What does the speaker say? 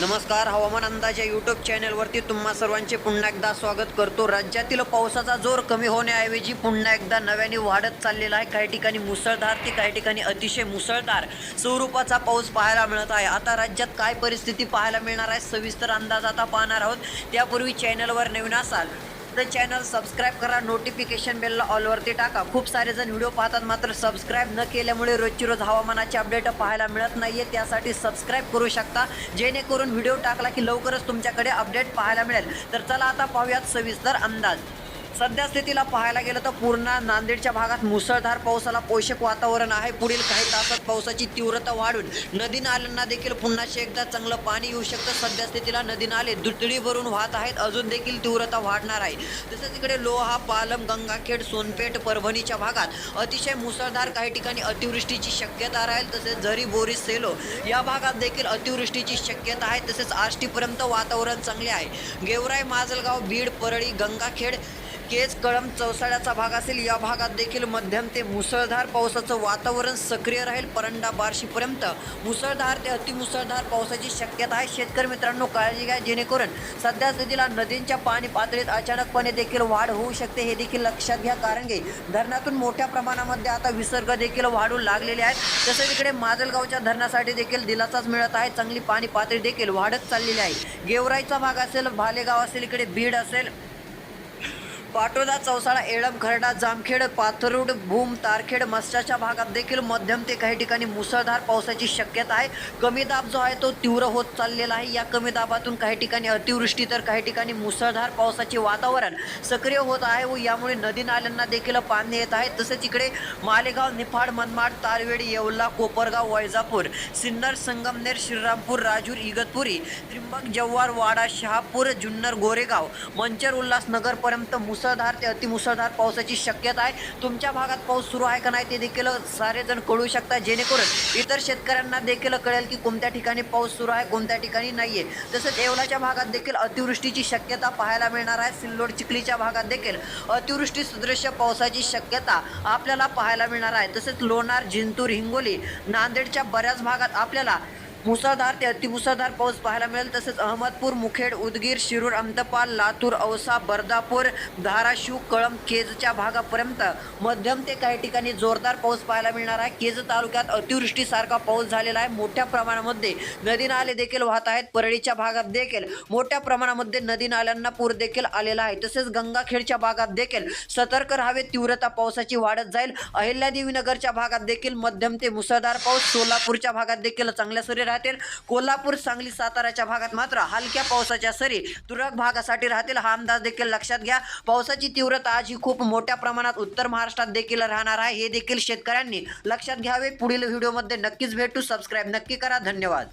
नमस्कार हवामान अंदाज या यूट्यूब चॅनलवरती तुम्हा सर्वांचे पुन्हा एकदा स्वागत करतो. राज्यातील पावसाचा जोर कमी होण्याऐवजी पुन्हा एकदा नव्याने वाढत चाललेला आहे. काही ठिकाणी मुसळधार ते काही ठिकाणी अतिशय मुसळधार स्वरूपाचा पाऊस पाहायला मिळत आहे. आता राज्यात काय परिस्थिती पाहायला मिळणार आहे? सविस्तर अंदाज आता पाहणार आहोत. त्यापूर्वी चॅनलवर नवीन असाल तर चॅनल सबस्क्राईब करा. नोटिफिकेशन बेलला ऑलवरती टाका. खूप सारे जण व्हिडिओ पाहतात मात्र सबस्क्राईब न केल्यामुळे रोजची रोज हवामानाचे अपडेट पाहायला मिळत नाहीये. त्यासाठी सबस्क्राईब करू शकता. जेणेकरून व्हिडिओ टाकला की लवकरच तुमच्याकडे अपडेट पाहायला मिळेल. तर चला आता पाहूयात सविस्तर अंदाज. सध्या स्थितीला पाहायला गेलं तर पूर्ण नांदेडच्या भागात मुसळधार पावसाला पोषक वातावरण आहे. पुढील काही तासात पावसाची तीव्रता वाढून नदी नाल्यांना देखील पुन्हा एकदा चांगलं पाणी येऊ शकतं. सध्या स्थितीला नदी नाले दुथडी भरून वाहत आहेत. अजून देखील तीव्रता वाढणार आहे. तसेच इकडे लोहा पालम गंगाखेड सोनपेठ परभणीच्या भागात अतिशय मुसळधार काही ठिकाणी अतिवृष्टीची शक्यता राहील. तसेच झरी बोरी सेलो या भागात देखील अतिवृष्टीची शक्यता आहे. तसेच आष्टीपर्यंत वातावरण चांगले आहे. गेवराई माजलगाव बीड परळी गंगाखेड केज कळम चौसाळ्याचा भाग असेल या भागात देखील मध्यम ते मुसळधार पावसाचं वातावरण सक्रिय राहील. परंडा बार्शीपर्यंत मुसळधार ते अतिमुसळधार पावसाची शक्यता आहे. शेतकरी मित्रांनो काळजी घ्या. जेणेकरून सध्या स्थितीला नदींच्या पाणी पातळीत अचानकपणे देखील वाढ होऊ शकते हे देखील लक्षात घ्या. कारण की धरणातून मोठ्या प्रमाणामध्ये आता विसर्ग देखील वाढू लागलेले आहेत. तसेच इकडे माजलगावच्या धरणासाठी देखील दिलासाच मिळत आहे. चांगली पाणी पातळी देखील वाढत चाललेली आहे. गेवराईचा भाग असेल भालेगाव असेल इकडे बीड असेल. पाटोदा चौसाळा एळम खरडा जामखेड पाथरुड भूम तारखेड मस्त्याच्या भागात देखील मध्यम ते काही ठिकाणी मुसळधार पावसाची शक्यता आहे. कमी दाब जो आहे तो तीव्र होत चाललेला आहे. या कमी दाबातून काही ठिकाणी अतिवृष्टी तर काही ठिकाणी मुसळधार पावसाचे वातावरण सक्रिय होत आहे व यामुळे नदी नाल्यांना देखील पाणी येत आहे. तसेच इकडे मालेगाव निफाड मनमाड तारवेडी येवला कोपरगाव वैजापूर सिन्नर संगमनेर श्रीरामपूर राजूर इगतपुरी त्रिंबक जव्हार वाडा शहापूर जुन्नर गोरेगाव मंचर उल्हासनगरपर्यंत मुसळ मुसळधार ते अतिमुसळधार पावसाची शक्यता आहे. तुमच्या भागात पाऊस सुरू आहे का नाही ते देखील सारेजण कळू शकता जेणेकरून इतर शेतकऱ्यांना देखील कळेल की कोणत्या ठिकाणी पाऊस सुरू आहे कोणत्या ठिकाणी नाही आहे तसंच येवलाच्या भागात देखील अतिवृष्टीची शक्यता पाहायला मिळणार आहे. सिल्लोड चिखलीच्या भागात देखील अतिवृष्टी सदृश्य पावसाची शक्यता आपल्याला पाहायला मिळणार आहे. तसेच लोणार जिंतूर हिंगोली नांदेडच्या बऱ्याच भागात आपल्याला मुसळधार ते अतिमुसळधार पाऊस पाहायला मिळेल. तसेच अहमदपूर मुखेड उदगीर शिरूर अंतपाल लातूर औसा बर्दापूर धाराशिव कळम केजच्या भागापर्यंत मध्यम ते काही ठिकाणी जोरदार पाऊस पाहायला मिळणार आहे. केज तालुक्यात अतिवृष्टीसारखा पाऊस झालेला आहे. मोठ्या प्रमाणामध्ये नदी नाले देखील वाहत आहेत. परळीच्या भागात देखील मोठ्या प्रमाणामध्ये नदी नाल्यांना पूर देखील आलेला आहे. तसेच गंगाखेडच्या भागात देखील सतर्क राहावे तीव्रता पावसाची वाढत जाईल. अहिल्यादेवीनगरच्या भागात देखील मध्यम ते मुसळधार पाऊस. सोलापूरच्या भागात देखील चांगल्या सरी राहतील कोल्हापूर सांगली साताराच्या भागात मात्र हलक्या पावसाच्या सरी तुरळक भागासाठी राहतील. हा अंदाज देखील लक्षात घ्या. पावसाची तीव्रता आज ही खूप मोठ्या प्रमाणात उत्तर महाराष्ट्रात देखील राहणार आहे. हे देखील शेतकऱ्यांनी लक्षात घ्यावे. पुढील व्हिडिओमध्ये नक्कीच भेटू. सबस्क्राईब नक्की करा. धन्यवाद.